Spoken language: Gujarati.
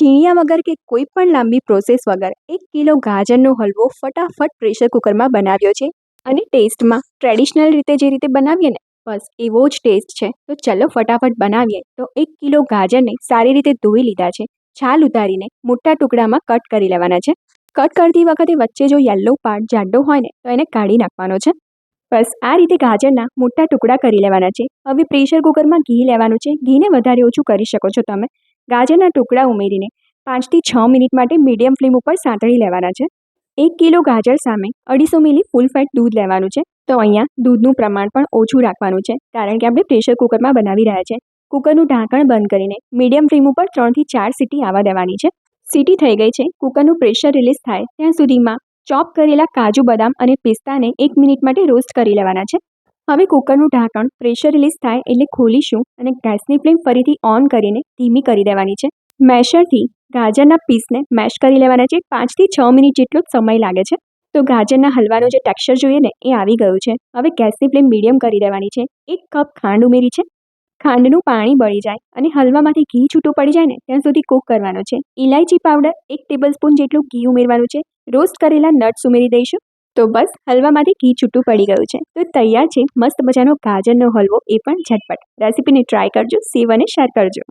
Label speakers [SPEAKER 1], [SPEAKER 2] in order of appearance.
[SPEAKER 1] છીણ્યા વગર કે કોઈ પણ લાંબી પ્રોસેસ વગર એક કિલો ગાજરનો હલવો ફટાફટ પ્રેશર કુકરમાં બનાવ્યો છે અને ટેસ્ટમાં ટ્રેડિશનલ રીતે જે રીતે બનાવીએ ને, બસ એવો જ ટેસ્ટ છે. તો ચલો ફટાફટ બનાવીએ. તો એક કિલો ગાજરને સારી રીતે ધોઈ લીધા છે. છાલ ઉતારીને મોટા ટુકડામાં કટ કરી લેવાના છે. કટ કરતી વખતે વચ્ચે જો યલો પાર્ટ જાડો હોય ને, તો એને કાઢી નાખવાનો છે. બસ આ રીતે ગાજરના મોટા ટુકડા કરી લેવાના છે. હવે પ્રેશર કુકરમાં ઘી લેવાનું છે. ઘીને વધારે ઓછું કરી શકો છો તમે. ગાજરના ટુકડા ઉમેરીને પાંચથી છ મિનિટ માટે મીડિયમ ફ્લેમ ઉપર સાંતળી લેવાના છે. એક કિલો ગાજર સામે અઢીસો મિલી ફૂલ ફેટ દૂધ લેવાનું છે. તો અહીંયા દૂધનું પ્રમાણ પણ ઓછું રાખવાનું છે, કારણ કે આપણે પ્રેશર કુકરમાં બનાવી રહ્યા છે. કુકરનું ઢાંકણ બંધ કરીને મીડિયમ ફ્લેમ ઉપર ત્રણથી ચાર સીટી આવવા દેવાની છે. સીટી થઈ ગઈ છે, કુકરનું પ્રેશર રિલીઝ થાય ત્યાં સુધીમાં ચોપ કરેલા કાજુ બદામ અને પિસ્તાને એક મિનિટ માટે રોસ્ટ કરી લેવાના છે. હવે કુકરનું ઢાંકણ પ્રેશર રિલીઝ થાય એટલે ખોલીશું અને ગેસની ફ્લેમ ફરીથી ઓન કરીને ધીમી કરી દેવાની છે. મેશરથી ગાજરના પીસને મેશ કરી લેવાના છે. પાંચથી છ મિનિટ જેટલો સમય લાગે છે. તો ગાજરના હલવાનું જે ટેક્સચર જોઈએ ને એ આવી ગયું છે. હવે ગેસની ફ્લેમ મીડિયમ કરી દેવાની છે. એક કપ ખાંડ ઉમેરી છે. ખાંડનું પાણી બળી જાય અને હલવામાંથી ઘી છૂટું પડી જાય ને ત્યાં સુધી કૂક કરવાનો છે. ઇલાયચી પાવડર એક ટેબલ સ્પૂન જેટલું ઘી ઉમેરવાનું છે. રોસ્ટ કરેલા નટ્સ ઉમેરી દઈશું. તો બસ હલવામાંથી ઘી છૂટું પડી ગયું છે. તો તૈયાર છે. મસ્ત મજાનો ગાજરનો હલવો એ પણ ઝટપટ. રેસીપીને ટ્રાય કરજો. સેવ અને શેર કરજો.